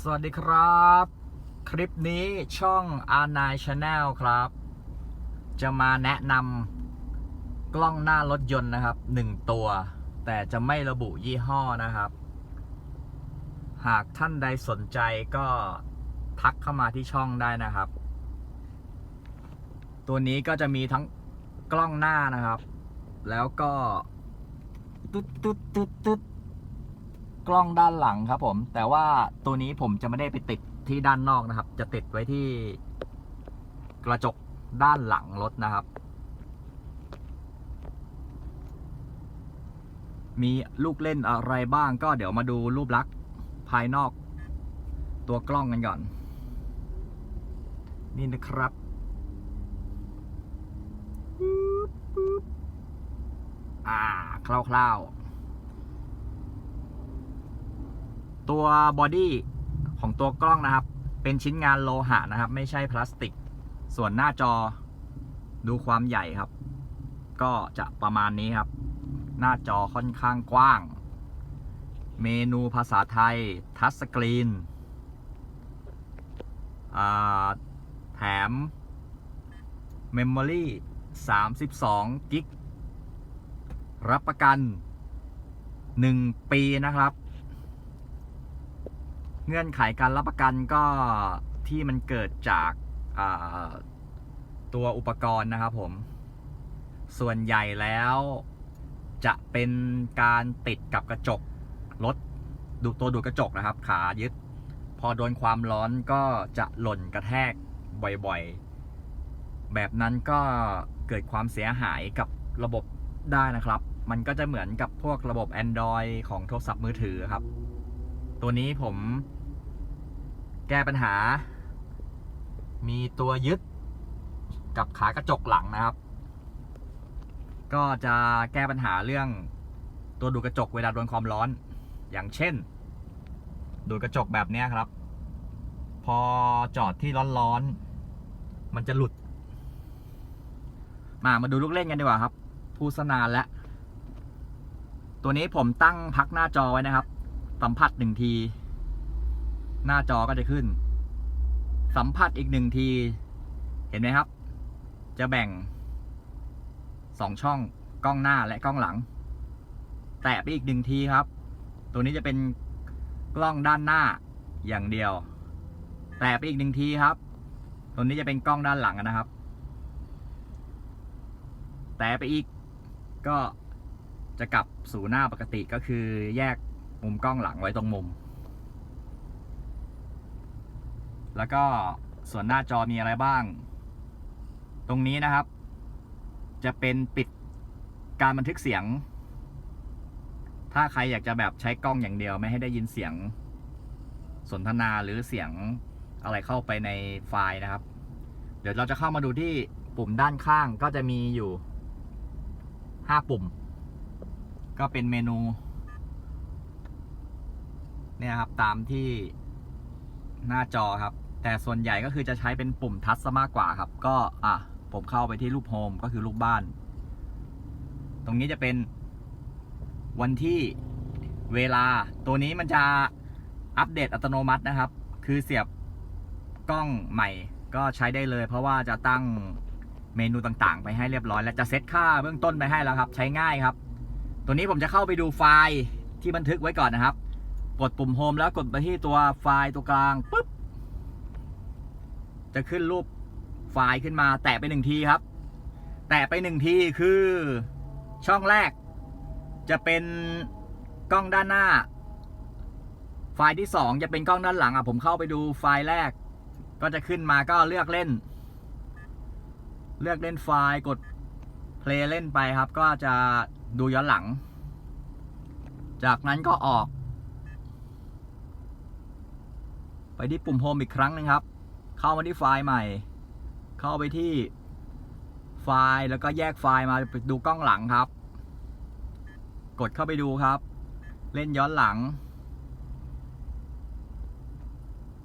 สวัสดีครับ คลิปนี้ช่อง R9 Channel ครับ จะมาแนะนำกล้องหน้ารถยนต์นะครับหนึ่งตัว แต่จะไม่ระบุยี่ห้อนะครับ หากท่านใดสนใจก็ทักเข้ามาที่ช่องได้นะครับ ตัวนี้ก็จะมีทั้งกล้องหน้านะครับ แล้วก็ ตุ๊ดตุ๊ดตุ๊ดตุ๊ด กล้องด้านหลังครับผม แต่ว่าตัวนี้ผมจะไม่ได้ไปติดที่ด้านนอกนะครับ จะติดไว้ที่กระจกด้านหลังรถนะครับ มีลูกเล่นอะไรบ้างก็เดี๋ยวมาดูรูปลักษณ์ภายนอก ตัวกล้องกันก่อน นี่นะครับอ่าคร่าวๆ ตัวบอดี้ของตัวกล้องนะครับ เป็นชิ้นงานโลหะนะครับ ไม่ใช่พลาสติก ส่วนหน้าจอดูความใหญ่ครับ ก็จะประมาณนี้ครับ หน้าจอค่อนข้างกว้าง เมนูภาษาไทย ทัชสกรีนแถม Memory 32 กิก รับประกัน 1 ปีนะครับ เงื่อนไขการรับประกันก็ที่มันเกิดจากตัวอุปกรณ์นะครับผม ส่วนใหญ่แล้วจะเป็นการติดกับกระจกรถดูตัวดูดกระจกนะครับ ขายึด พอโดนความร้อนก็จะหล่นกระแทกบ่อยๆ แบบนั้นก็เกิดความเสียหายกับระบบได้นะครับ มันก็จะเหมือนกับพวกระบบ Android ของโทรศัพท์มือถือครับ ตัวนี้ผม แก้ปัญหา มีตัวยึดกับขากระจกหลังนะครับ ก็จะแก้ปัญหาเรื่องตัวดูดกระจกเวลาโดนความร้อน อย่างเช่น ดูดกระจกแบบนี้ครับ พอจอดที่ร้อนๆมันจะหลุด มามาดูลูกเล่นกันดีกว่าครับพูดสนานแล้วตัวนี้ผมตั้งพักหน้าจอไว้นะครับ สัมผัสหนึ่งที หน้าจอก็จะขึ้น สัมผัสอีกหนึ่งที เห็นไหมครับ จะแบ่งสองช่องกล้องหน้าและกล้องหลัง แตะไปอีกหนึ่งทีครับ ตัวนี้จะเป็นกล้องด้านหน้าอย่างเดียว แตะไปอีกหนึ่งทีครับ ตัวนี้จะเป็นกล้องด้านหลังนะครับ แตะไปอีกก็จะกลับสู่หน้าปกติก็คือแยกมุมกล้องหลังไว้ตรงมุม แล้วก็ส่วนหน้าจอมีอะไรบ้าง ตรงนี้นะครับ จะเป็นปิดการบันทึกเสียง ถ้าใครอยากจะแบบใช้กล้องอย่างเดียวไม่ให้ได้ยินเสียงสนทนาหรือเสียงอะไรเข้าไปในไฟล์นะครับ เดี๋ยวเราจะเข้ามาดูที่ปุ่มด้านข้างก็จะมีอยู่ 5 ปุ่ม ก็เป็นเมนู เนี่ยครับตามที่หน้าจอครับ แต่ส่วนใหญ่ก็คือจะใช้เป็นปุ่มทัชซะมากกว่าครับ ก็อะผมเข้าไปที่รูปโฮมก็คือรูปบ้าน ตรงนี้จะเป็นวันที่เวลา ตัวนี้มันจะอัปเดตอัตโนมัตินะครับ คือเสียบกล้องใหม่ก็ใช้ได้เลย เพราะว่าจะตั้งเมนูต่างๆ ไปให้เรียบร้อย และจะเซตค่าเบื้องต้นไปให้แล้วครับ ใช้ง่ายครับ ตัวนี้ผมจะเข้าไปดูไฟล์ที่บันทึกไว้ก่อนนะครับ กดปุ่มโฮมแล้วกดไปที่ตัวไฟล์ตัวกลางปุ๊บ จะขึ้นรูปไฟล์ขึ้นมา แตะไปหนึ่งทีครับ แตะไปหนึ่งทีคือช่องแรก จะเป็นกล้องด้านหน้า ไฟล์ที่สองจะเป็นกล้องด้านหลังอะผมเข้าไปดูไฟล์แรก ก็จะขึ้นมาก็เลือกเล่น เลือกเล่นไฟล์กดเพลย์เล่นไปครับ ก็จะดูย้อนหลัง จากนั้นก็ออก ไปที่ปุ่มโฮมอีกครั้งหนึงครับ เข้ามาที่ไฟล์ใหม่ เข้าไปที่ไฟล์แล้วก็แยกไฟล์มาดูกล้องหลังครับ กดเข้าไปดูครับ เล่นย้อนหลัง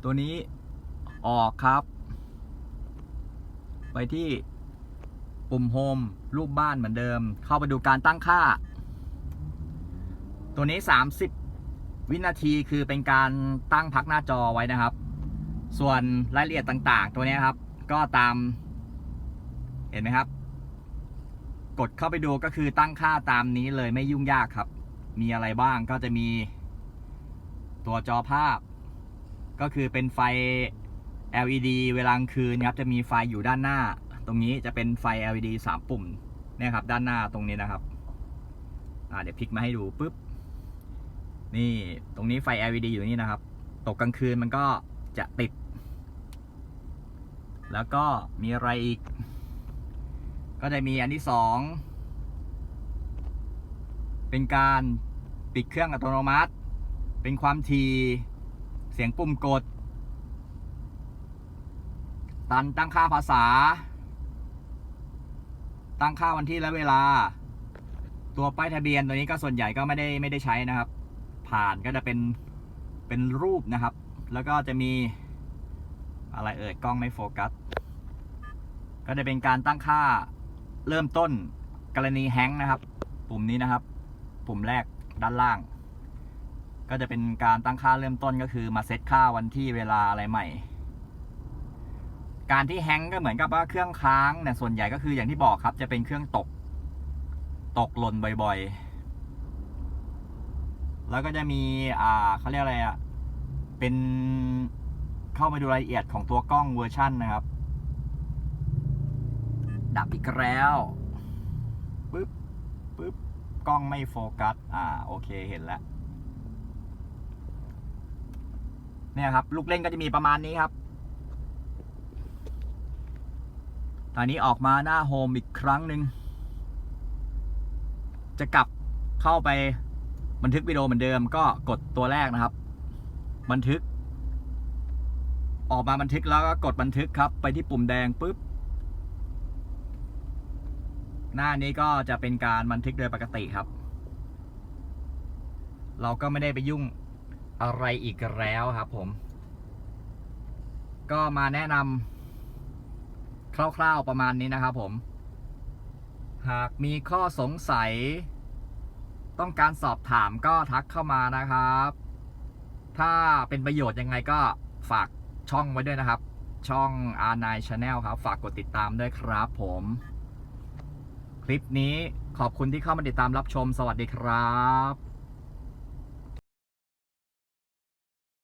ตัวนี้ออกครับ ไปที่ปุ่มโฮมรูปบ้านเหมือนเดิม เข้าไปดูการตั้งค่า ตัวนี้ 30 วินาทีคือเป็นการตั้งพักหน้าจอไว้นะครับ ส่วนรายละเอียดต่าง ๆ ตัวนี้ครับ ก็ตาม เห็นไหมครับ กดเข้าไปดูก็คือตั้งค่าตามนี้เลยไม่ยุ่งยากครับ มีอะไรบ้างก็จะมี ตัวจอภาพ ก็คือเป็นไฟ LED เวลากลางคืนครับ จะมีไฟอยู่ด้านหน้า ตรงนี้จะเป็นไฟ LED 3 ปุ่มเนี่ยครับ ด้านหน้าตรงนี้นะครับเดี๋ยวพลิกมาให้ดูปุ๊บนี่ตรงนี้ไฟ LED อยู่นี่นะครับ ตกกลางคืนมันก็จะติด แล้วก็มีอะไรอีก ก็จะมีอันที่สองเป็นการปิดเครื่องอัตโนมัติ เป็นความถี่เสียงปุ่มกด ตันตั้งค่าภาษา ตั้งค่าวันที่และเวลา ตัวป้ายทะเบียนตัวนี้ก็ส่วนใหญ่ก็ไม่ได้ไม่ได้ใช้นะครับ ผ่านก็จะเป็นเป็นรูปนะครับ แล้วก็จะมี อะไรเอ่ยกล้องไม่โฟกัส ก็จะเป็นการตั้งค่าเริ่มต้นกรณีแฮงก์นะครับ ปุ่มนี้นะครับ ปุ่มแรกด้านล่าง ก็จะเป็นการตั้งค่าเริ่มต้นก็คือมาเซตค่าวันที่เวลาอะไรใหม่ การที่แฮงก์ก็เหมือนกับว่าเครื่องค้างเนี่ยส่วนใหญ่ก็คืออย่างที่บอกครับ จะเป็นเครื่องตก ตกหล่นบ่อยๆ แล้วก็จะมีอ่าเขาเรียกอะไรอะเป็น เข้ามาดูรายละเอียดของตัวกล้องเวอร์ชันนะครับ ดับอีกแล้วปึ๊บปึ๊บกล้องไม่โฟกัส อ่า โอเคเห็นแล้ว เนี่ยครับ ลูกเล่นก็จะมีประมาณนี้ครับ ตอนนี้ออกมาหน้าโฮมอีกครั้งหนึ่ง จะกลับเข้าไปบันทึกวิดีโอเหมือนเดิมก็กดตัวแรกนะครับ บันทึก ออกมาบันทึกแล้วก็กดบันทึกครับ ไปที่ปุ่มแดงปุ๊บ หน้านี้ก็จะเป็นการบันทึกโดยปกติครับ เราก็ไม่ได้ไปยุ่งอะไรอีกแล้วครับผม ก็มาแนะนำคร่าวๆประมาณนี้นะครับผม หากมีข้อสงสัย ต้องการสอบถามก็ทักเข้ามานะครับ ถ้าเป็นประโยชน์ยังไงก็ฝาก ช่องไว้ด้วยนะครับ ช่อง R9 Channel ครับ ฝากกดติดตามด้วยครับผม คลิปนี้ขอบคุณที่เข้ามาติดตามรับชม สวัสดีครับ